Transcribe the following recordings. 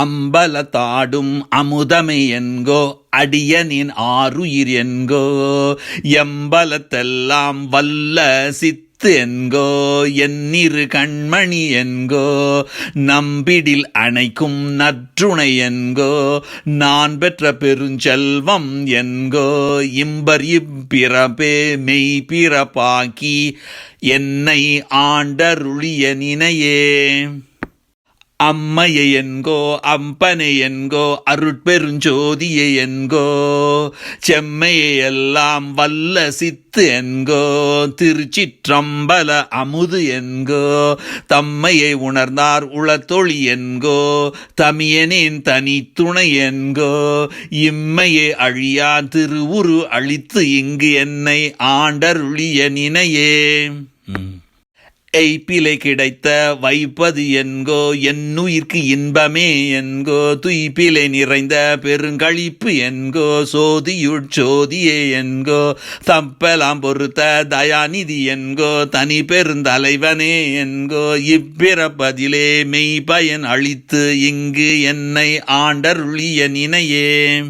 அம்பலத்தாடும் அமுதமை என்கோ அடியனின் ஆறுயிர் என்கோ எம்பலத்தெல்லாம் வல்ல சித்து என்கோ என்னிரு கண்மணி என்கோ நம்பிடில் அணைக்கும் நற்றுணை என்கோ நான் பெற்ற பெருஞ்செல்வம் என்கோ இம்பர் இப்பிறப்பே மெய் பிறப்பாக்கி என்னை ஆண்டருளிய நினையே. அம்மையை என்கோ அம்பனை என்கோ அருட்பெருஞ்சோதியை என்கோ செம்மையை எல்லாம் வல்ல சித்து என்கோ திருச்சிற்றம்பல அமுது என்கோ தம்மையை உணர்ந்தார் உளத்தொழி என்கோ தமியனின் தனி துணை என்கோ இம்மையை அழியா திருவுரு அழித்து இங்கு என்னை ஆண்டருளிய நினையே ம். எய்ப்பிலை கிடைத்த வைப்பது என்கோ என்னுயிர்க்கு இன்பமே என்கோ துய்ப்பிலை நிறைந்த பெருங்களிப்பு என்கோ சோதியுட்சோதியே என்கோ தப்பலாம் பொறுத்த தயாநிதி என்கோ தனி பெருந்தலைவனே என்கோ இப்பிறப்பதிலே மெய்பயன் அளித்து இங்கு என்னை ஆண்டருளிய நினையே.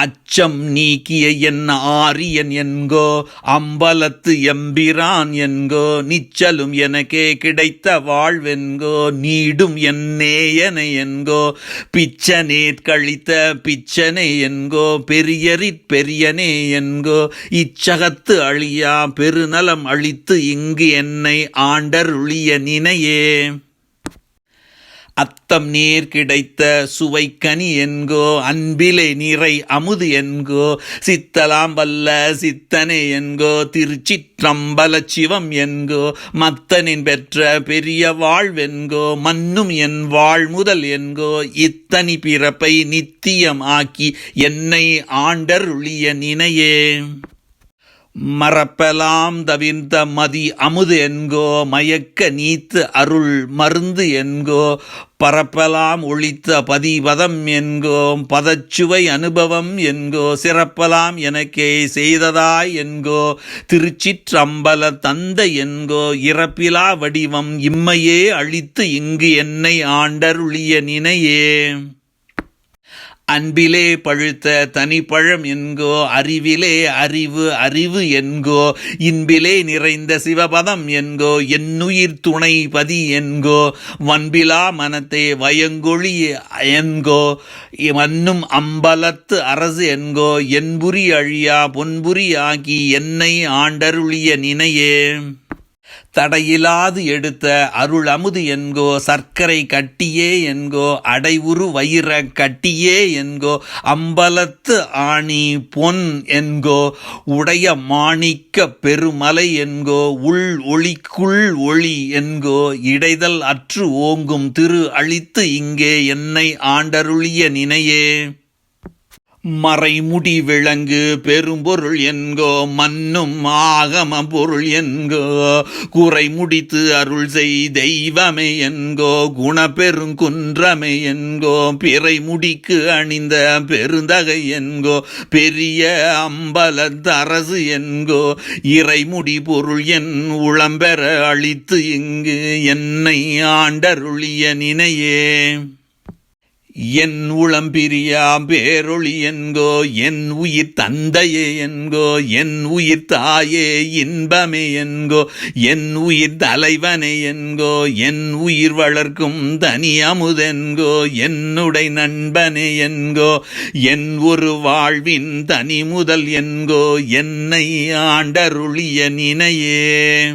அச்சம் நீக்கிய என் ஆரியன் என்கோ அம்பலத்து எம்பிரான் என்கோ நிச்சலும் எனக்கே கிடைத்த வாழ்வென்கோ நீடும் என் நேயனை என்கோ பிச்சனேற் கழித்த பிச்சனை என்கோ பெரியரிற் பெரியனே என்கோ இச்சகத்து அழியா பெருநலம் அழித்து இங்கு என்னை ஆண்டருளிய நினையே. அத்தம் நீர் கிடைத்த சுவைக்கனி என்கோ அன்பிலே நிறை அமுது என்கோ சித்தலாம் வல்ல சித்தனே என்கோ திருச்சிற்றம்பல சிவம் என்கோ மத்தனின் பெற்ற பெரிய வாழ்வென்கோ மன்னும் என் வாழ் முதல் என்கோ இத்தனி பிறப்பை நித்தியம் ஆக்கி என்னை ஆண்டருளிய நினையே. மறப்பலாம் தவிர்ந்த மதி அமுது என்கோ மயக்க நீத்து அருள் மருந்து என்கோ பரப்பலாம் ஒழித்த பதிபதம் என்கோ பதச்சுவை அனுபவம் என்கோ சிறப்பலாம் எனக்கே செய்ததாய் என்கோ திருச்சிற்றம்பல தந்த என்கோ இறப்பிலா வடிவம் இம்மையே அழித்து இங்கு என்னை ஆண்டருளிய நினையே. அன்பிலே பழுத்த தனிப்பழம் என்கோ அறிவிலே அறிவு அறிவு என்கோ இன்பிலே நிறைந்த சிவபதம் என்கோ என்னுயிர் துணை பதி என்கோ வன்பிலா மனத்தை வயங்கொழி என்கோ மன்னும் அம்பலத்து அரசு என்கோ என்புரி அழியா பொன்புரி ஆகி என்னை ஆண்டருளிய நினையே. தடையிலாது எடுத்த அருள் அமுது என்கோ சர்க்கரை கட்டியே என்கோ அடைவுரு வயிற கட்டியே என்கோ அம்பலத்து ஆணி பொன் என்கோ உடைய மாணிக்க பெருமலை என்கோ உள் ஒளிக்குள் ஒளி என்கோ இடைதல் அற்று ஓங்கும் திரு அழித்து இங்கே என்னை ஆண்டருளிய நினையே. மறைமுடி விளங்கு பெரும்பொருள் என்கோ மன்னும் ஆகம பொருள் என்கோ குறை முடித்து அருள் செய் தெய்வமே என்கோ குணப்பெருங்குன்றமை என்கோ பிறை முடிக்கு அணிந்த பெருந்தகை என்கோ பெரிய அம்பலத்தரசு என்கோ இறைமுடி பொருள் என் உளம்பெற அழித்து இங்கு என்னை ஆண்டருளிய நினையே. என் உளம் பிரியா பேரொளி என்கோ என் உயிர் தந்தையே என்கோ என் உயிர் தாயே இன்பமே என்கோ என் உயிர் தலைவனே என்கோ என் உயிர் வளர்க்கும் தனி அமுதென்கோ என்னுடை நண்பனே என்கோ என் ஒரு வாழ்வின் தனி முதல் என்கோ என்னை ஆண்டருளிய நினையே.